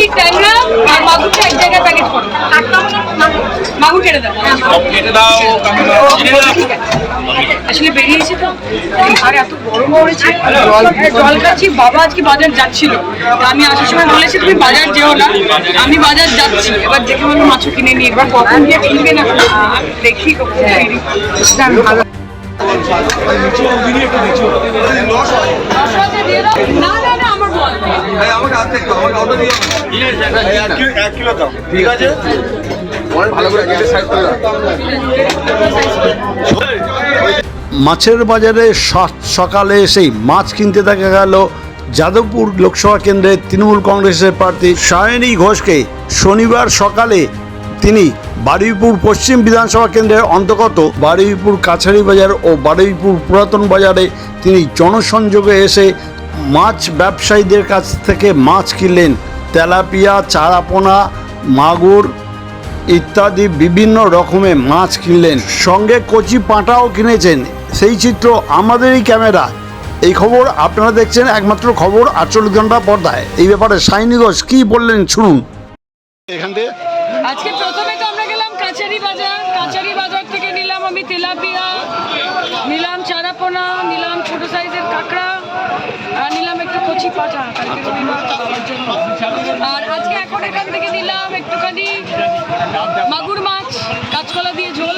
আমার ট্যাংরা আর মাগুরটা এক জায়গায় প্যাকেট করো মাগুর কেটে দাও কেটে দাও ঠিক আছে। আসলে বেরিয়েছি তো আর এত গরম পড়েছে জল খাচ্ছি বাবা আজকে বাজার যাচ্ছিল তা আমি আসার সময় বলেছি তুমি বাজার যেও না আমি বাজার যাচ্ছি এবার দেখে বলব মাছও কিনে নিই এবার কখন গিয়ে কিনবে না দেখি কখন ফিরি। যাক, ভালো রসগোল্লা দিয়ে দাও। না না না আমার বল এক কিলো দাও ঠিক আছে। মাছের বাজারে সাত সকালে এসেই মাছ কিনতে দেখা গেল যাদবপুর লোকসভা কেন্দ্রের তৃণমূল কংগ্রেসের প্রার্থী সায়নী ঘোষকে। শনিবার সকালে তিনি বারুইপুর পশ্চিম বিধানসভা কেন্দ্রের অন্তর্গত বারুইপুর কাছারি বাজার ও বারুইপুর পুরাতন বাজারে তিনি জনসংযোগে এসে মাছ ব্যবসায়ীদের কাছ থেকে মাছ কিনলেন। তেলাপিয়া চারাপোনা মাগুর ইত্যাদি বিভিন্ন রকমের মাছ কিনলেন। সঙ্গে কচি পাঁটাও কিনেছেন। সেই চিত্র আমাদেরই ক্যামেরা। এই খবর আপনারা দেখছেন একমাত্র খবর আটচল্লিশ ঘণ্টা পর্দায়। এই ব্যাপারে সাইনি ঘোষ কি বললেন শুনুন। এখান থেকে আজকে প্রথমে তো আমরা গেলাম কাচারি বাজার। কাচারি বাজার থেকে নিলাম আমি তেলাপিয়া নিলাম চারাপোনা নিলাম ছোট সাইজের কাঁকড়া আর নিলাম একটু কচি পাটা কালকে রবিবার তো বাবার জন্য আর আজকে এখন এখান থেকে নিলাম একটুখানি মাগুর মাছ কাঁচকলা দিয়ে ঝোল।